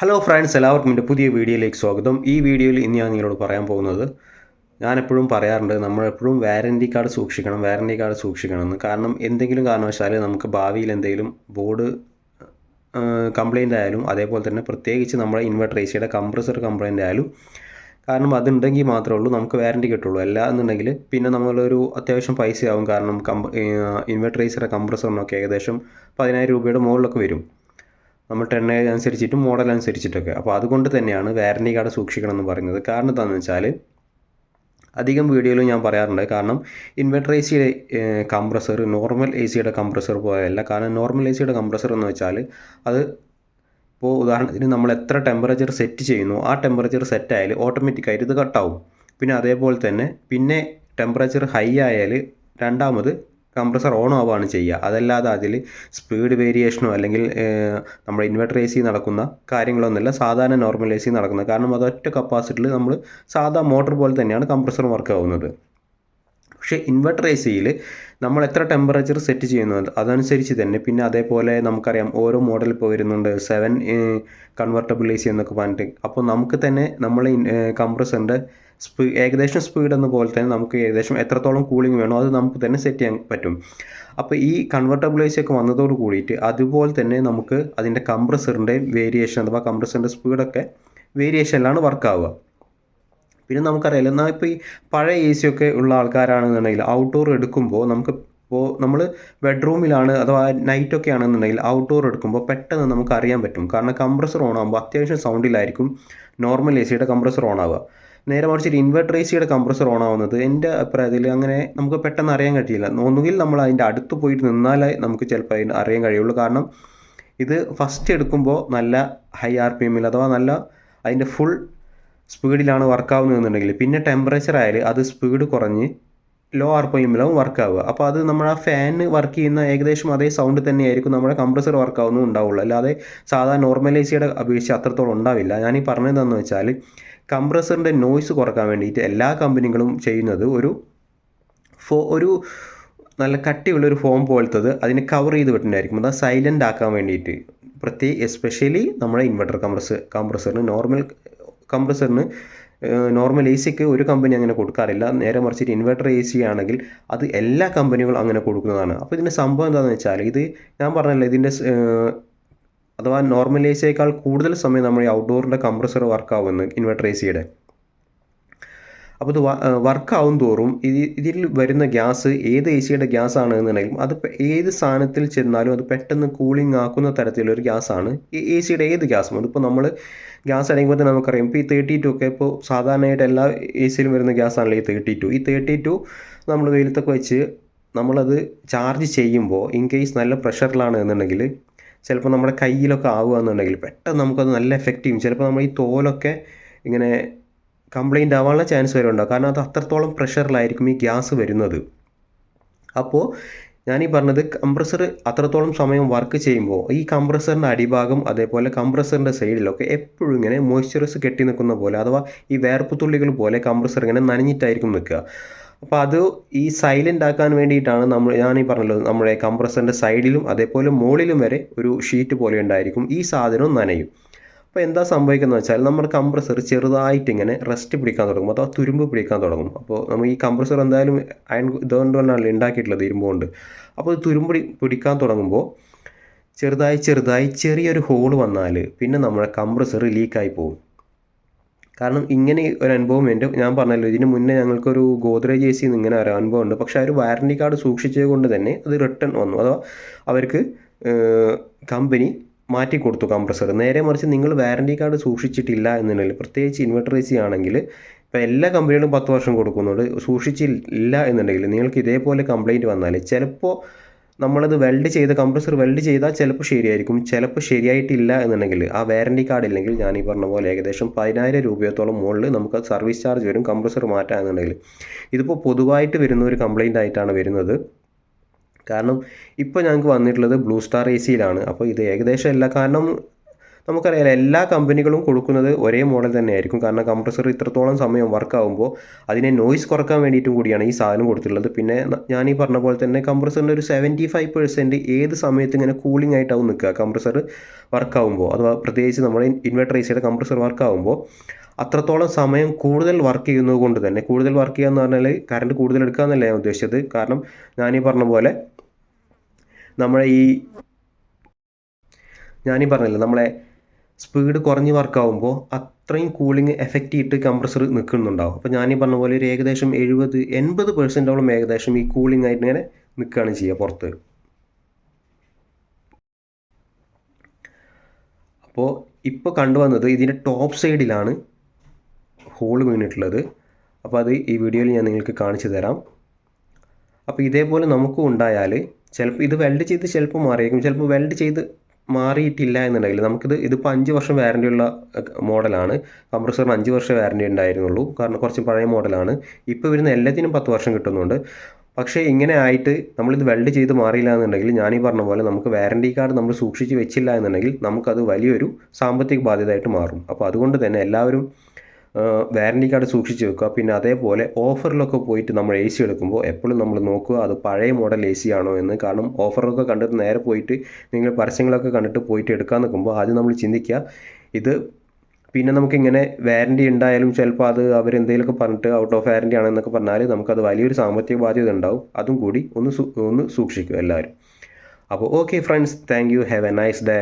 Hello friends എല്ലാവർക്കും എന്റെ പുതിയ വീഡിയോയിലേക്ക് സ്വാഗതം. ഈ വീഡിയോയിൽ ഇന്ന് ഞാൻ നിങ്ങളോട് പറയാൻ പോകുന്നത് ഞാൻ എപ്പോഴും പറയാറുണ്ട് നമ്മളെപ്പോഴും വാറന്റി കാർഡ് സൂക്ഷിക്കണം വാറന്റി കാർഡ് സൂക്ഷിക്കണം എന്ന് കാരണം എന്തെങ്കിലും കാരണവശാൽ നമുക്ക് ഭാവിയിൽ എന്തെങ്കിലും ബോർഡ് കംപ്ലൈന്റ് ആയാലും അതേപോലെ തന്നെ പ്രത്യേകിച്ച് നമ്മുടെ ഇൻവെർട്ടർ എ സിയുടെ കംപ്രസർ കംപ്ലൈന്റ് ആയാലും കാരണം അതുണ്ടെങ്കിൽ മാത്രമേ ഉള്ളൂ നമുക്ക് വാറന്റി കിട്ടുള്ളൂ. അല്ല എന്നുണ്ടെങ്കിൽ പിന്നെ നമ്മളൊരു അത്യാവശ്യം പൈസയാവും. കാരണം കമ്പ ഇൻവെർട്ടർ എ സിയുടെ കംപ്രസറിനൊക്കെ ഏകദേശം പതിനായിരം രൂപയുടെ മുകളിലൊക്കെ വരും. നമ്മൾ ടെണ്ണേജ് അനുസരിച്ചിട്ടും മോഡൽ അനുസരിച്ചിട്ടൊക്കെ. അപ്പോൾ അതുകൊണ്ട് തന്നെയാണ് വാറന്റി കാർഡ് സൂക്ഷിക്കണം എന്ന് പറയുന്നത്. കാരണം എന്താണെന്ന് വെച്ചാൽ അധികം വീഡിയോയിലും ഞാൻ പറയാറുണ്ട്. കാരണം ഇൻവെർട്ടർ എ സിയുടെ കംപ്രസർ നോർമൽ എ സിയുടെ കംപ്രസർ പോലെയല്ല. കാരണം നോർമൽ എ സിയുടെ കംപ്രസർ എന്ന് വെച്ചാൽ അത് ഇപ്പോൾ ഉദാഹരണത്തിന് നമ്മൾ എത്ര ടെമ്പറേച്ചർ സെറ്റ് ചെയ്യുന്നു ആ ടെമ്പറേച്ചർ സെറ്റ് ആയാൽ ഓട്ടോമാറ്റിക്കായിട്ട് ഇത് കട്ടാവും പിന്നെ അതേപോലെ തന്നെ പിന്നെ ടെമ്പറേച്ചർ ഹൈ ആയാൽ രണ്ടാമത് കംപ്രസർ ഓൺ ആവുകയാണ് ചെയ്യുക. അതല്ലാതെ അതിൽ സ്പീഡ് വേരിയേഷനോ അല്ലെങ്കിൽ നമ്മൾ ഇൻവെർട്ടർ എ സി നടക്കുന്ന കാര്യങ്ങളൊന്നുമില്ല. സാധാരണ നോർമൽ എ സി നടക്കുന്നത്. കാരണം അതൊറ്റ കപ്പാസിറ്റിയിൽ നമ്മൾ സാധാ മോട്ടോർ പോലെ തന്നെയാണ് കംപ്രസർ വർക്ക് ആവുന്നത്. പക്ഷേ ഇൻവെർട്ടർ എ സിയിൽ നമ്മൾ എത്ര ടെമ്പറേച്ചർ സെറ്റ് ചെയ്യുന്നത് അതനുസരിച്ച് തന്നെ പിന്നെ അതേപോലെ നമുക്കറിയാം ഓരോ മോഡൽ ഇപ്പോൾ വരുന്നുണ്ട്. സെവൻ കൺവെർട്ടബിൾ എ സി എന്നൊക്കെ പറഞ്ഞിട്ട്. അപ്പോൾ നമുക്ക് തന്നെ നമ്മൾ കംപ്രസറിന്റെ സ്പീ ഏകദേശം സ്പീഡ് എന്ന പോലെ തന്നെ നമുക്ക് ഏകദേശം എത്രത്തോളം കൂളിംഗ് വേണോ അത് നമുക്ക് തന്നെ സെറ്റ് ചെയ്യാൻ പറ്റും. അപ്പോൾ ഈ കൺവെർട്ടബിൾ എ ഒക്കെ വന്നതോട് കൂടിയിട്ട് അതുപോലെ തന്നെ നമുക്ക് അതിന്റെ കംപ്രസറിന്റെ വേരിയേഷൻ അഥവാ കംപ്രസറിന്റെ സ്പീഡൊക്കെ വേരിയേഷനിലാണ് വർക്കാവുക പിന്നെ നമുക്കറിയാലോ എന്നാൽ ഇപ്പോൾ ഈ പഴയ എ സി ഒക്കെ ഉള്ള ആൾക്കാരാണെന്നുണ്ടെങ്കിൽ ഔട്ട്ഡോർ എടുക്കുമ്പോൾ നമുക്ക് ഇപ്പോൾ നമ്മൾ ബെഡ്റൂമിലാണ് അഥവാ നൈറ്റൊക്കെ ആണെന്നുണ്ടെങ്കിൽ ഔട്ട്ഡോർ എടുക്കുമ്പോൾ പെട്ടെന്ന് നമുക്ക് അറിയാൻ പറ്റും. കാരണം കംപ്രസർ ഓൺ ആകുമ്പോൾ അത്യാവശ്യം സൗണ്ടിലായിരിക്കും നോർമൽ എ സിയുടെ കംപ്രസർ ഓൺ ആവുക. നേരെ മറിച്ച് ഇൻവെർട്ടർ എ സിയുടെ കംപ്രസർ ഓൺ ആവുന്നത് എന്റെ അഭിപ്രായത്തിൽ അങ്ങനെ നമുക്ക് പെട്ടെന്ന് അറിയാൻ കഴിയില്ല. ഒന്നുകിൽ നമ്മൾ അതിന്റെ അടുത്ത് പോയിട്ട് നിന്നാലേ നമുക്ക് ചിലപ്പോൾ അതിന് അറിയാൻ കഴിയുള്ളൂ. കാരണം ഇത് ഫസ്റ്റ് എടുക്കുമ്പോൾ നല്ല ഹൈ ആർ പി എമ്മിൽ അഥവാ നല്ല അതിന്റെ ഫുൾ സ്പീഡിലാണ് വർക്ക് ആവുന്നതെന്നുണ്ടെങ്കിൽ പിന്നെ ടെമ്പറേച്ചർ ആയാൽ അത് സ്പീഡ് കുറഞ്ഞ് ലോ ആർ പി എമ്മിലാവും വർക്ക് ആവുക. അപ്പോൾ അത് നമ്മൾ ആ ഫാന് വർക്ക് ചെയ്യുന്ന ഏകദേശം അതേ സൗണ്ട് തന്നെയായിരിക്കും നമ്മുടെ കംപ്രസർ വർക്ക് ഉണ്ടാവുള്ളൂ. അല്ലാതെ സാധാരണ നോർമൽ എ സിയുടെ അപേക്ഷിച്ച് അത്രത്തോളം ഉണ്ടാവില്ല. ഞാൻ ഈ പറഞ്ഞതെന്ന് വെച്ചാൽ കംപ്രസറിന്റെ നോയ്സ് കുറയ്ക്കാൻ വേണ്ടിയിട്ട് എല്ലാ കമ്പനികളും ചെയ്യുന്നത് ഒരു ഫോ ഒരു നല്ല കട്ടിയുള്ളൊരു ഫോം പോലത്തത് അതിനെ കവർ ചെയ്ത് വിട്ടിട്ടുണ്ടായിരിക്കും അത് സൈലന്റ് ആക്കാൻ വേണ്ടിയിട്ട്. പ്രത്യേക എസ്പെഷ്യലി നമ്മുടെ ഇൻവെർട്ടർ കംപ്രസ് കംപ്രസറിന് നോർമൽ കംപ്രസറിന് നോർമൽ എ സിക്ക് ഒരു കമ്പനി അങ്ങനെ കൊടുക്കാറില്ല. നേരെ മറിച്ചിട്ട് ഇൻവെർട്ടർ എ സി ആണെങ്കിൽ അത് എല്ലാ കമ്പനികളും അങ്ങനെ കൊടുക്കുന്നതാണ്. അപ്പോൾ ഇതിന്റെ സംഭവം എന്താണെന്ന് വെച്ചാൽ ഇത് ഞാൻ പറഞ്ഞല്ലോ ഇതിന്റെ അഥവാ നോർമൽ എ സിയേക്കാൾ കൂടുതൽ സമയം നമ്മൾ ഈ ഔട്ട്ഡോറിന്റെ കംപ്രസർ വർക്ക് ആവുന്നു ഇൻവെർട്ടർ എ സിയുടെ അപ്പോൾ ഇത് വർക്ക് ആവും തോറും ഇത് ഇതിൽ വരുന്ന ഗ്യാസ് ഏത് എ സിയുടെ ഗ്യാസ് ആണ് എന്നുണ്ടെങ്കിലും അത് ഏത് സാധനത്തിൽ ചെന്നാലും അത് പെട്ടെന്ന് കൂളിംഗ് ആക്കുന്ന തരത്തിലൊരു ഗ്യാസാണ് ഈ എ സിയുടെ ഏത് ഗ്യാസും. അതിപ്പോൾ നമ്മൾ ഗ്യാസ് അടയ്ക്കുമ്പോൾ തന്നെ നമുക്കറിയാം. ഇപ്പോൾ ഈ തേർട്ടി ടു ഒക്കെ ഇപ്പോൾ സാധാരണയായിട്ട് എല്ലാ എ സിയിലും വരുന്ന ഗ്യാസ് ആണല്ലോ ഈ തേർട്ടി ടു ഈ തേർട്ടി ടു നമ്മൾ വെയിലത്തൊക്കെ വെച്ച് നമ്മളത് ചാർജ് ചെയ്യുമ്പോൾ ഇൻ കേസ് നല്ല പ്രഷറിലാണ് എന്നുണ്ടെങ്കിൽ ചിലപ്പോൾ നമ്മുടെ കയ്യിലൊക്കെ ആവുക എന്നുണ്ടെങ്കിൽ പെട്ടെന്ന് നമുക്കത് നല്ല എഫക്റ്റ് ചെയ്യും. ചിലപ്പോൾ നമ്മൾ ഈ തോലൊക്കെ ഇങ്ങനെ കംപ്ലൈന്റ് ആവാനുള്ള ചാൻസ് വരെ ഉണ്ടാവും. കാരണം അത് അത്രത്തോളം പ്രഷറിലായിരിക്കും ഈ ഗ്യാസ് വരുന്നത്. അപ്പോൾ ഞാനീ പറഞ്ഞത് കംപ്രസർ അത്രത്തോളം സമയം വർക്ക് ചെയ്യുമ്പോൾ ഈ കംപ്രസറിന്റെ അടിഭാഗം അതേപോലെ കംപ്രസറിന്റെ സൈഡിലൊക്കെ എപ്പോഴും ഇങ്ങനെ മോയ്സ്ചറൈസ് കെട്ടി നിൽക്കുന്ന പോലെ അഥവാ ഈ വേർപ്പ് തുള്ളികൾ പോലെ കംപ്രസർ ഇങ്ങനെ നനഞ്ഞിട്ടായിരിക്കും നിൽക്കുക. അപ്പോൾ അത് ഈ സൈലന്റ് ആക്കാൻ വേണ്ടിയിട്ടാണ് നമ്മൾ ഞാൻ ഈ പറഞ്ഞല്ലോ നമ്മുടെ കംപ്രസറിന്റെ സൈഡിലും അതേപോലെ മുകളിലും വരെ ഒരു ഷീറ്റ് പോലെ ഉണ്ടായിരിക്കും. ഈ സാധനവും നനയും. അപ്പോൾ എന്താ സംഭവിക്കുന്നത് വെച്ചാൽ നമ്മുടെ കംപ്രസർ ചെറുതായിട്ട് ഇങ്ങനെ റെസ്റ്റ് പിടിക്കാൻ തുടങ്ങും. അഥവാ തുരുമ്പ് പിടിക്കാൻ തുടങ്ങും. അപ്പോൾ നമ്മൾ ഈ കംപ്രസർ എന്തായാലും അയൺ ഇതുകൊണ്ട് തന്നെയാണ് ഉണ്ടാക്കിയിട്ടുള്ളത് ഇരുമ്പ് കൊണ്ട് അപ്പോൾ തുരുമ്പ് പിടിക്കാൻ തുടങ്ങുമ്പോൾ ചെറുതായി ചെറുതായി ചെറിയൊരു ഹോൾ വന്നാൽ പിന്നെ നമ്മുടെ കംപ്രസർ ലീക്കായി പോകും. കാരണം ഇങ്ങനെ ഒരു അനുഭവം എന്റെ ഞാൻ പറഞ്ഞല്ലോ ഇതിന് മുന്നേ ഞങ്ങൾക്കൊരു ഗോദ്രേജ് എ സിന്ന് ഇങ്ങനെ ഒരു അനുഭവം ഉണ്ട് പക്ഷേ ആ ഒരു വാറണ്ടി കാർഡ് സൂക്ഷിച്ചത് കൊണ്ട് തന്നെ അത് റിട്ടേൺ വന്നു. അതോ അവർക്ക് കമ്പനി മാറ്റി കൊടുത്തു കംപ്രസർ നേരെ മറിച്ച് നിങ്ങൾ വാറണ്ടി കാർഡ് സൂക്ഷിച്ചിട്ടില്ല എന്നുണ്ടെങ്കിൽ പ്രത്യേകിച്ച് ഇൻവെർട്ടർ എ സി ആണെങ്കിൽ ഇപ്പോൾ എല്ലാ കമ്പനികളും പത്ത് വർഷം കൊടുക്കുന്നുണ്ട്. സൂക്ഷിച്ചില്ല എന്നുണ്ടെങ്കിൽ നിങ്ങൾക്ക് ഇതേപോലെ കംപ്ലൈന്റ് വന്നാൽ ചിലപ്പോൾ നമ്മളത് വെൽഡ് ചെയ്ത കംപ്രസർ വെൽഡ് ചെയ്താൽ ചിലപ്പോൾ ശരിയായിരിക്കും. ചിലപ്പോൾ ശരിയായിട്ടില്ല എന്നുണ്ടെങ്കിൽ ആ വാറന്റി കാർഡ് ഇല്ലെങ്കിൽ ഞാൻ ഈ പറഞ്ഞ പോലെ ഏകദേശം പതിനായിരം രൂപയോളം മുകളിൽ നമുക്ക് സർവീസ് ചാർജ് വരും കംപ്രസർ മാറ്റാമെന്നുണ്ടെങ്കിൽ ഇതിപ്പോൾ പൊതുവായിട്ട് വരുന്ന ഒരു കംപ്ലൈന്റ് ആയിട്ടാണ് വരുന്നത്. കാരണം ഇപ്പോൾ ഞങ്ങൾക്ക് വന്നിട്ടുള്ളത് ബ്ലൂ സ്റ്റാർ എ സിയിലാണ് അപ്പോൾ ഇത് ഏകദേശം എല്ലാ കാരണം നമുക്കറിയാലോ എല്ലാ കമ്പനികളും കൊടുക്കുന്നത് ഒരേ മോഡൽ തന്നെയായിരിക്കും. കാരണം കംപ്രസർ ഇത്രത്തോളം സമയം വർക്ക് ആകുമ്പോൾ അതിനെ നോയ്സ് കുറയ്ക്കാൻ വേണ്ടിയിട്ടും കൂടിയാണ് ഈ സാധനം കൊടുത്തിട്ടുള്ളത്. പിന്നെ ഞാൻ ഈ പറഞ്ഞ പോലെ തന്നെ കംപ്രസറിന്റെ ഒരു സെവന്റി ഫൈവ് പെർസെന്റ് ഏത് സമയത്ത് ഇങ്ങനെ കൂളിംഗ് ആയിട്ടാവും നിൽക്കുക? കംപ്രസർ വർക്ക് ആകുമ്പോൾ അഥവാ പ്രത്യേകിച്ച് നമ്മുടെ ഇൻവെർട്ടർ എ സിയുടെ കംപ്രസർ വർക്ക് ആകുമ്പോൾ അത്രത്തോളം സമയം കൂടുതൽ വർക്ക് ചെയ്യുന്നത് കൊണ്ട് തന്നെ കൂടുതൽ വർക്ക് ചെയ്യുക എന്ന് പറഞ്ഞാൽ കറണ്ട് കൂടുതൽ എടുക്കുക എന്നല്ല ഞാൻ ഉദ്ദേശിച്ചത്? കാരണം ഞാനീ പറഞ്ഞ പോലെ നമ്മളെ ഈ ഞാനീ പറഞ്ഞില്ല നമ്മളെ സ്പീഡ് കുറഞ്ഞ് വർക്കാവുമ്പോൾ അത്രയും കൂളിംഗ് എഫക്റ്റ് ചെയ്തിട്ട് കംപ്രസർ നിൽക്കുന്നുണ്ടാവും. അപ്പോൾ ഞാനീ പറഞ്ഞ പോലെ ഒരു ഏകദേശം എഴുപത് എൺപത് പെർസെന്റോളം ഏകദേശം ഈ കൂളിംഗ് ആയിട്ട് ഇങ്ങനെ നിൽക്കുകയാണ് ചെയ്യുക പുറത്ത്. അപ്പോൾ ഇപ്പോൾ കണ്ടുവന്നത് ഇതിന്റെ ടോപ്പ് സൈഡിലാണ് ഹോൾ വീണിട്ടുള്ളത്. അപ്പോൾ അത് ഈ വീഡിയോയിൽ ഞാൻ നിങ്ങൾക്ക് കാണിച്ചു തരാം. അപ്പോൾ ഇതേപോലെ നമുക്കും ഉണ്ടായാൽ ചിലപ്പോൾ ഇത് വെൽഡ് ചെയ്ത് ചിലപ്പോൾ മാറിയേക്കും. ചിലപ്പോൾ വെൽഡ് ചെയ്ത് മാറിയിട്ടില്ല എന്നുണ്ടെങ്കിൽ നമുക്കിത് ഇതിപ്പോൾ അഞ്ച് വർഷം വാറണ്ടി ഉള്ള മോഡലാണ്. കംപ്രസറിന് അഞ്ച് വർഷം വാറണ്ടി ഉണ്ടായിരുന്നുള്ളൂ. കാരണം കുറച്ച് പഴയ മോഡലാണ്. ഇപ്പോൾ വരുന്ന എല്ലാത്തിനും പത്ത് വർഷം കിട്ടുന്നുണ്ട്. പക്ഷേ ഇങ്ങനെ ആയിട്ട് നമ്മളിത് വെൽഡ് ചെയ്ത് മാറിയില്ല എന്നുണ്ടെങ്കിൽ ഞാനീ പറഞ്ഞ പോലെ നമുക്ക് വാറണ്ടി കാർഡ് നമ്മൾ സൂക്ഷിച്ച് വെച്ചില്ല എന്നുണ്ടെങ്കിൽ നമുക്കത് വലിയൊരു സാമ്പത്തിക ബാധ്യതയായിട്ട് മാറും. അപ്പോൾ അതുകൊണ്ട് തന്നെ എല്ലാവരും വാറണ്ടി കാർഡ് സൂക്ഷിച്ച് വെക്കുക. പിന്നെ അതേപോലെ ഓഫറിലൊക്കെ പോയിട്ട് നമ്മൾ എ സി എടുക്കുമ്പോൾ എപ്പോഴും നമ്മൾ നോക്കുക അത് പഴയ മോഡൽ എ സി ആണോ എന്ന്. കാരണം ഓഫറൊക്കെ കണ്ടിട്ട് നേരെ പോയിട്ട് നിങ്ങൾ പരസ്യങ്ങളൊക്കെ കണ്ടിട്ട് പോയിട്ട് എടുക്കാൻ നിൽക്കുമ്പോൾ ആദ്യം നമ്മൾ ചിന്തിക്കുക ഇത് പിന്നെ നമുക്കിങ്ങനെ വാറണ്ടി ഉണ്ടായാലും ചിലപ്പോൾ അത് അവരെന്തെങ്കിലുമൊക്കെ പറഞ്ഞിട്ട് ഔട്ട് ഓഫ് വാറണ്ടി ആണെന്നൊക്കെ പറഞ്ഞാൽ നമുക്കത് വലിയൊരു സാമ്പത്തിക ബാധ്യത ഉണ്ടാവും. അതും കൂടി ഒന്ന് ഒന്ന് സൂക്ഷിക്കുക എല്ലാവരും. അപ്പോൾ okay friends thank you have a nice day